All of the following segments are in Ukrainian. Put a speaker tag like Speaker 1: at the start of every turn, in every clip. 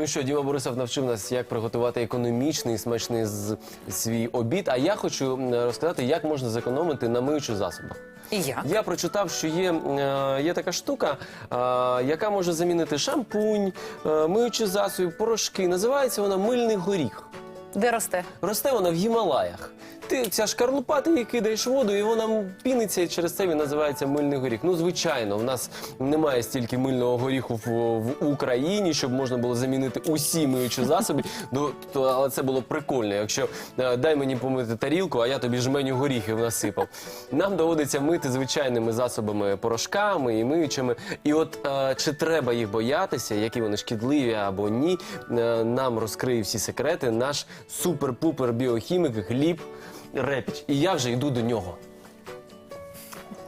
Speaker 1: Ну що, Діма Борисов навчив нас, як приготувати економічний і смачний з- свій обід. А я хочу м, розказати, як можна зекономити на миючих засобах.
Speaker 2: І як?
Speaker 1: Я прочитав, що є, е, є така штука, е, яка може замінити шампунь, е, миючі засоби, порошки. Називається вона мильний горіх.
Speaker 2: Де росте?
Speaker 1: Росте вона в Гімалаях. Ти ця шкарлупа, ти її кидаєш воду, і вона піниться, і через це він називається мильний горіх. Ну, звичайно, в нас немає стільки мильного горіху в, в Україні, щоб можна було замінити усі миючі засоби. Ну, то, але це було прикольно. Якщо е, дай мені помити тарілку, а я тобі жменю горіхів насипав. Нам доводиться мити звичайними засобами, порошками і миючими. І от е, чи треба їх боятися, які вони шкідливі або ні, е, нам розкриє всі секрети наш супер-пупер біохімік Гліб Репіч. І я вже йду до нього.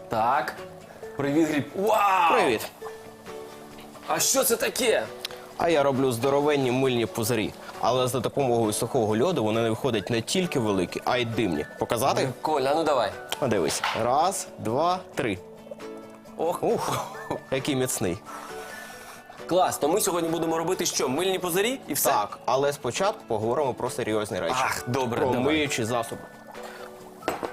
Speaker 1: Так. Привіт, Гліб. Вау!
Speaker 3: Привіт!
Speaker 1: А що це таке?
Speaker 3: А я роблю здоровенні мильні пузирі. Але за допомогою сухого льоду вони не виходять не тільки великі, а й димні. Показати?
Speaker 1: Коля, ну давай.
Speaker 3: А дивись. Раз, два, три.
Speaker 1: Ох,
Speaker 3: Ух, який міцний.
Speaker 1: клас. То ми сьогодні будемо робити що? Мильні позарі і все?
Speaker 3: Так, але спочатку поговоримо про серйозні речі.
Speaker 1: Ах, добре,
Speaker 3: про
Speaker 1: давай.
Speaker 3: миючі засоби.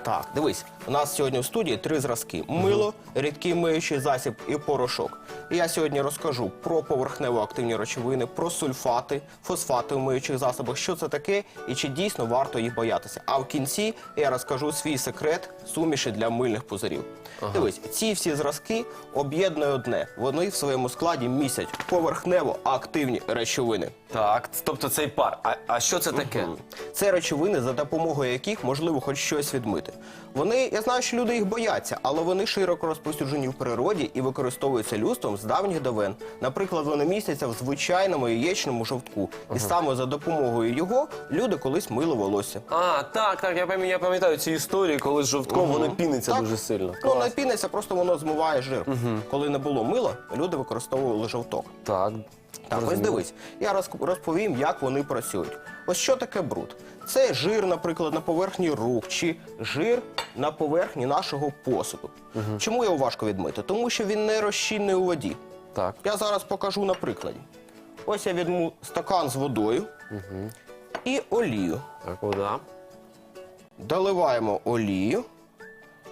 Speaker 3: Так, дивись, у нас сьогодні в студії три зразки: мило, рідкий миючий засіб і порошок. І я сьогодні розкажу про поверхнево-активні речовини, про сульфати, фосфати в миючих засобах, що це таке і чи дійсно варто їх боятися. А в кінці я розкажу свій секрет суміші для мильних пузирів. Дивись, ці всі зразки об'єднує одне. Вони в своєму складі містять поверхнево-активні речовини.
Speaker 1: Так, тобто цей пар. А, а що це таке?
Speaker 3: Це речовини, за допомогою яких можливо хоч щось відмити. Вони, я знаю, що люди їх бояться, але вони широко розповсюджені в природі і використовуються людством з давніх давен. Наприклад, вони містяться в звичайному яєчному жовтку, і саме за допомогою його люди колись мили волосся.
Speaker 1: А, так, так, я пам'ятаю, я пам'ятаю ці історії, коли з жовтком воно піниться
Speaker 3: Так.
Speaker 1: дуже сильно.
Speaker 3: Ну,
Speaker 1: Клас.
Speaker 3: не піниться, просто воно змиває жир. Коли не було мила, люди використовували жовток.
Speaker 1: Так.
Speaker 3: Так, ось дивись, я розповім, як вони працюють. Ось що таке бруд? Це жир, наприклад, на поверхні рук чи жир на поверхні нашого посуду. Чому його важко відмити? Тому що він не розчинний у воді.
Speaker 1: Так.
Speaker 3: Я зараз покажу на прикладі. Ось я візьму стакан з водою і олію.
Speaker 1: Так, вода.
Speaker 3: Доливаємо олію.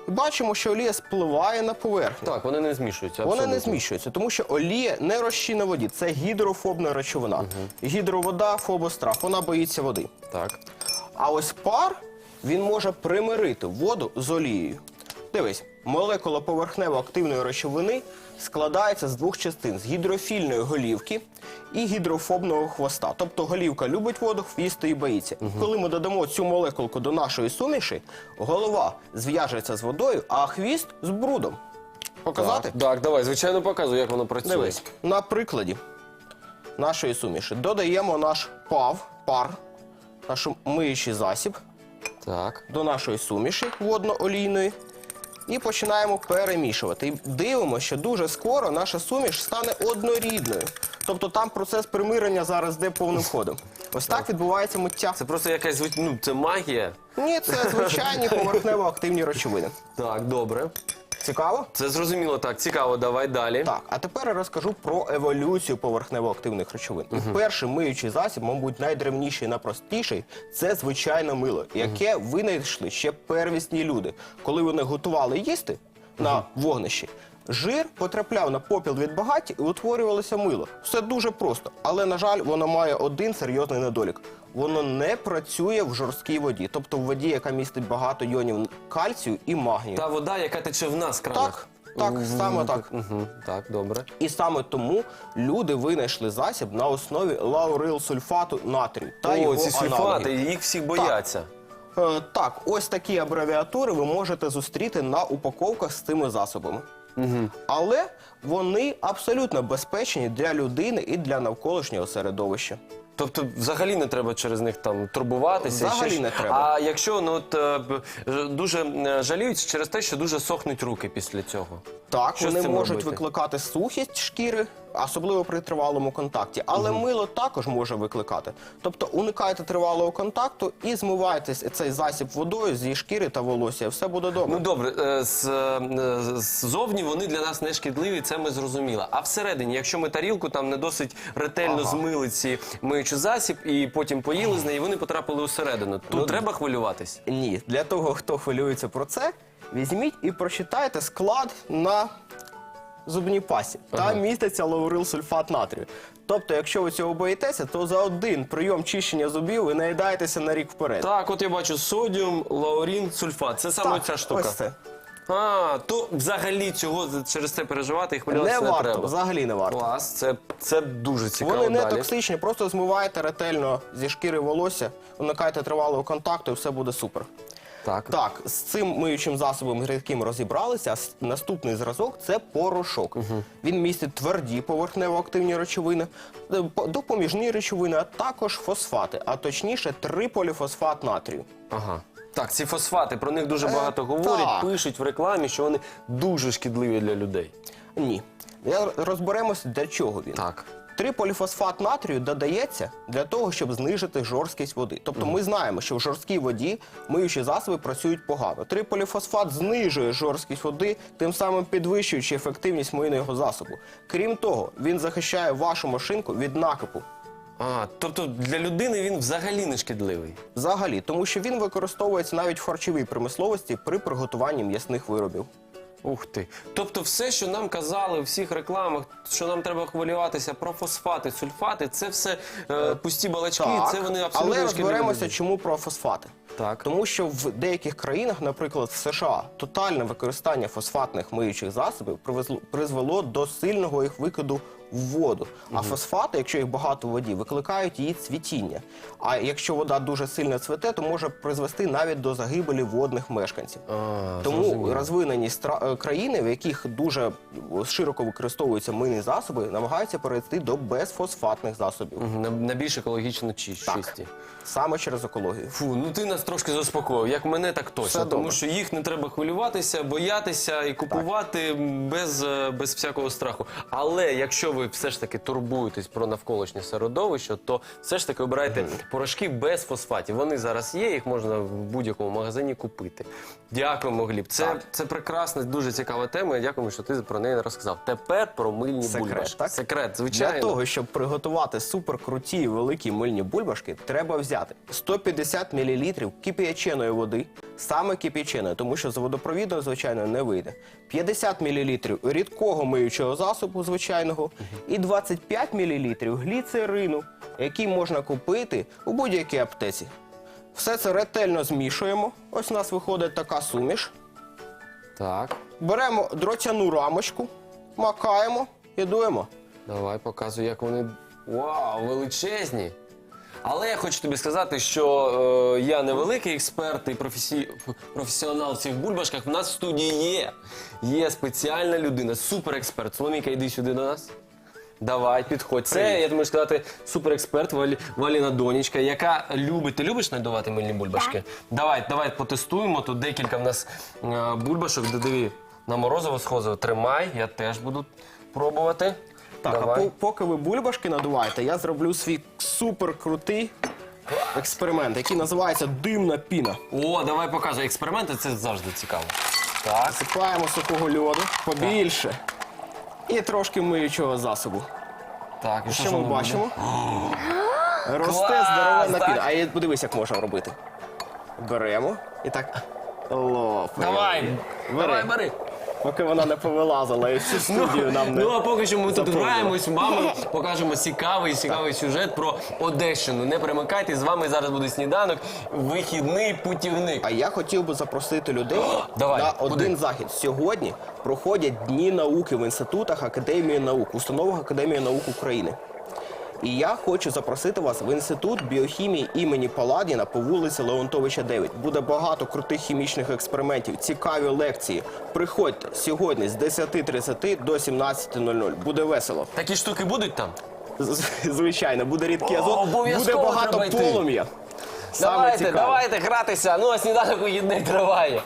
Speaker 3: Бачимо, що олія спливає на поверхню.
Speaker 1: Так, вони не змішуються.
Speaker 3: Вона не
Speaker 1: абсолютно.
Speaker 3: зміщується, тому що олія не розчинна в воді. Це гідрофобна речовина. Гідровода, фобострах, вона боїться води.
Speaker 1: Так.
Speaker 3: А ось пар він може примирити воду з олією. Дивись, молекула поверхнево-активної речовини складається з двох частин: з гідрофільної голівки і гідрофобного хвоста. Тобто голівка любить воду, хвіст її боїться. Коли ми додамо цю молекулку до нашої суміші, голова зв'яжеться з водою, а хвіст з брудом. Показати?
Speaker 1: Так, так, давай, звичайно, показуй, як воно працює.
Speaker 3: Дивись, на прикладі нашої суміші додаємо наш пав, пар, наш миючий засіб
Speaker 1: Так.
Speaker 3: до нашої суміші водно-олійної і починаємо перемішувати. І дивимося, що дуже скоро наша суміш стане однорідною. Тобто там процес примирення зараз йде повним ходом. Ось так відбувається миття.
Speaker 1: Це просто якась звич- ну, це магія.
Speaker 3: Ні, це звичайні поверхнево-активні речовини.
Speaker 1: Так, добре.
Speaker 3: Цікаво?
Speaker 1: Це зрозуміло, так, цікаво, давай далі.
Speaker 3: Так, а тепер я розкажу про еволюцію поверхнево-активних речовин. І перший миючий засіб, мабуть, найдревніший і найпростіший це звичайне мило, яке винайшли ще первісні люди. Коли вони готували їсти на вогнищі, жир потрапляв на попіл від багаті і утворювалося мило. Все дуже просто, але на жаль, воно має один серйозний недолік. Воно не працює в жорсткій воді, тобто в воді, яка містить багато йонів кальцію і магнію.
Speaker 1: Та вода, яка тече в нас в кранах.
Speaker 3: Так, так, саме так.
Speaker 1: Угу, так, добре.
Speaker 3: І саме тому люди винайшли засіб на основі лаурилсульфату натрію та
Speaker 1: О,
Speaker 3: його
Speaker 1: ці сульфати,
Speaker 3: аналогів.
Speaker 1: їх всі бояться.
Speaker 3: Е, так, ось такі абревіатури ви можете зустріти на упаковках з цими засобами. Але вони абсолютно безпечні для людини і для навколишнього середовища.
Speaker 1: Тобто, взагалі не треба через них там турбуватися.
Speaker 3: Взагалі
Speaker 1: ще
Speaker 3: не треба.
Speaker 1: А якщо ну от е, дуже е, жаліють через те, що дуже сохнуть руки після цього.
Speaker 3: Так,
Speaker 1: Що
Speaker 3: вони можуть
Speaker 1: робити?
Speaker 3: викликати сухість шкіри, особливо при тривалому контакті. Але мило також може викликати. Тобто уникайте тривалого контакту і змивайте цей засіб водою зі шкіри та волосся. Все буде добре.
Speaker 1: Ну добре, е, е, ззовні вони для нас не шкідливі, це ми зрозуміли. А всередині, якщо ми тарілку там не досить ретельно
Speaker 3: Ага.
Speaker 1: змили ці миючий засіб і потім поїли з неї, вони потрапили усередину. Тут
Speaker 3: Ну,
Speaker 1: треба хвилюватись.
Speaker 3: Ні, для того, хто хвилюється про це, візьміть і прочитайте склад на зубній пасті. Там міститься лаурил сульфат натрію. Тобто, якщо ви цього боїтеся, то за один прийом чищення зубів ви наїдаєтеся на рік вперед.
Speaker 1: Так, от я бачу содіум, лаурін, сульфат. Це саме ця штука.
Speaker 3: Ось це.
Speaker 1: А, то взагалі цього через це переживати і хвилюватися
Speaker 3: Не
Speaker 1: не,
Speaker 3: варто,
Speaker 1: треба.
Speaker 3: взагалі не варто.
Speaker 1: Клас, це, це дуже цікаво.
Speaker 3: Вони не
Speaker 1: далі.
Speaker 3: токсичні, просто змивайте ретельно зі шкіри волосся, уникайте тривалого контакту і все буде супер.
Speaker 1: Так.
Speaker 3: Так, з цим миючим засобом, з розібралися, а наступний зразок це порошок. Він містить тверді поверхнево-активні речовини, е, по- допоміжні речовини, а також фосфати, а точніше триполіфосфат натрію.
Speaker 1: Ага. Так, ці фосфати, про них дуже
Speaker 3: Е,
Speaker 1: багато говорять,
Speaker 3: так.
Speaker 1: пишуть в рекламі, що вони дуже шкідливі для людей.
Speaker 3: Ні. Я розберемося, для чого він.
Speaker 1: Так.
Speaker 3: Триполіфосфат натрію додається для того, щоб знижити жорсткість води. Тобто ми знаємо, що в жорсткій воді миючі засоби працюють погано. Триполіфосфат знижує жорсткість води, тим самим підвищуючи ефективність мийного засобу. Крім того, він захищає вашу машинку від накипу.
Speaker 1: А, тобто для людини він взагалі не шкідливий.
Speaker 3: Взагалі, тому що він використовується навіть в харчовій промисловості при приготуванні м'ясних виробів.
Speaker 1: Ух ти. Тобто, все, що нам казали у всіх рекламах, що нам треба хвилюватися про фосфати, сульфати, це все е, пусті балачки, це вони абсолютно
Speaker 3: але
Speaker 1: не шкідливі.
Speaker 3: розберемося, чому про фосфати.
Speaker 1: Так.
Speaker 3: Тому що в деяких країнах, наприклад, в США, тотальне використання фосфатних миючих засобів привезло- призвело до сильного їх викиду в воду. А фосфати, якщо їх багато в воді, викликають її цвітіння. А якщо вода дуже сильно цвете, то може призвести навіть до загибелі водних мешканців.
Speaker 1: А,
Speaker 3: Тому
Speaker 1: зрозуміло.
Speaker 3: розвинені стра- е, країни, в яких дуже широко використовуються мийні засоби, намагаються перейти до безфосфатних засобів.
Speaker 1: Мгм, на, на більш екологічно чи-
Speaker 3: Так.
Speaker 1: чисті.
Speaker 3: Саме через екологію.
Speaker 1: Фу, ну ти нас трошки заспокоїв, як мене, так точно.
Speaker 3: Все
Speaker 1: тому
Speaker 3: добре.
Speaker 1: що їх не треба хвилюватися, боятися і купувати без, е, без всякого страху. Але якщо ви все ж таки турбуєтесь про навколишнє середовище, то все ж таки обирайте порошки без фосфатів. Вони зараз є, їх можна в будь-якому магазині купити. Дякуємо, Гліб. Це,
Speaker 3: Так.
Speaker 1: це прекрасна, дуже цікава тема. і Дякуємо, що ти про неї розказав. Тепер про мильні
Speaker 3: Секрет,
Speaker 1: бульбашки.
Speaker 3: так?
Speaker 1: Секрет, звичайно.
Speaker 3: Для того, щоб приготувати суперкруті великі мильні бульбашки, треба взяти 150 мл кип'яченої води, саме кип'яченої, тому що з водопровідної, звичайно, не вийде. 50 мл рідкого миючого засобу звичайного і 25 мл гліцерину, який можна купити у будь-якій аптеці. Все це ретельно змішуємо. Ось у нас виходить така суміш.
Speaker 1: Так,
Speaker 3: Беремо дротяну рамочку, макаємо і дуємо.
Speaker 1: Давай показуй, як вони. Вау, величезні. Але я хочу тобі сказати, що е, я не великий експерт і професі... професіонал в цих бульбашках. В нас в студії є. Є спеціальна людина, суперексперт. Соломіка, йди сюди до нас. Давай, підходь. Це,
Speaker 3: Привіт.
Speaker 1: я думаю сказати, суперексперт Валі... Валіна донечка, яка любить. Ти любиш надувати мильні бульбашки? Давай, давай потестуємо. Тут декілька в нас е, бульбашок. Диви, на морозиво схозиво. Тримай, я теж буду пробувати.
Speaker 3: Так,
Speaker 1: Давай.
Speaker 3: а по- поки ви бульбашки надуваєте, я зроблю свій суперкрутий експеримент, який називається димна піна.
Speaker 1: О, давай показуй. Експерименти це завжди цикаво. Так.
Speaker 3: Сипаємо сухого льоду побільше. І трошки миючого засобу.
Speaker 1: Так, і
Speaker 3: Що
Speaker 1: ж
Speaker 3: ми
Speaker 1: воно
Speaker 3: бачимо? Росте
Speaker 1: Клас,
Speaker 3: здоровенна
Speaker 1: так?
Speaker 3: піна. А я- подивись, як можна робити. Беремо і так лопаємо.
Speaker 1: Давай,
Speaker 3: Бери.
Speaker 1: давай, бери.
Speaker 3: Поки вона не повилазила і всю студію нам не.
Speaker 1: Ну а поки що ми тут граємось, мами покажемо цікавий, цікавий сюжет про Одещину. Не перемикайте, з вами зараз буде сніданок. Вихідний путівник.
Speaker 3: А я хотів би запросити людей
Speaker 1: Давай,
Speaker 3: на
Speaker 1: куди?
Speaker 3: один захід. Сьогодні проходять дні науки в інститутах Академії наук, установах Академії наук України. І я хочу запросити вас в інститут біохімії імені Паладіна по вулиці Леонтовича 9. Буде багато крутих хімічних експериментів, цікаві лекції. Приходьте сьогодні з 10.30 до 17.00. Буде весело.
Speaker 1: Такі штуки будуть там?
Speaker 3: Звичайно, буде рідкий
Speaker 1: О,
Speaker 3: азот, буде
Speaker 1: обов'язково
Speaker 3: багато
Speaker 1: йти.
Speaker 3: полум'я. Саме
Speaker 1: Давайте,
Speaker 3: цікаве.
Speaker 1: давайте гратися. Ну а сніданок вихідний триває.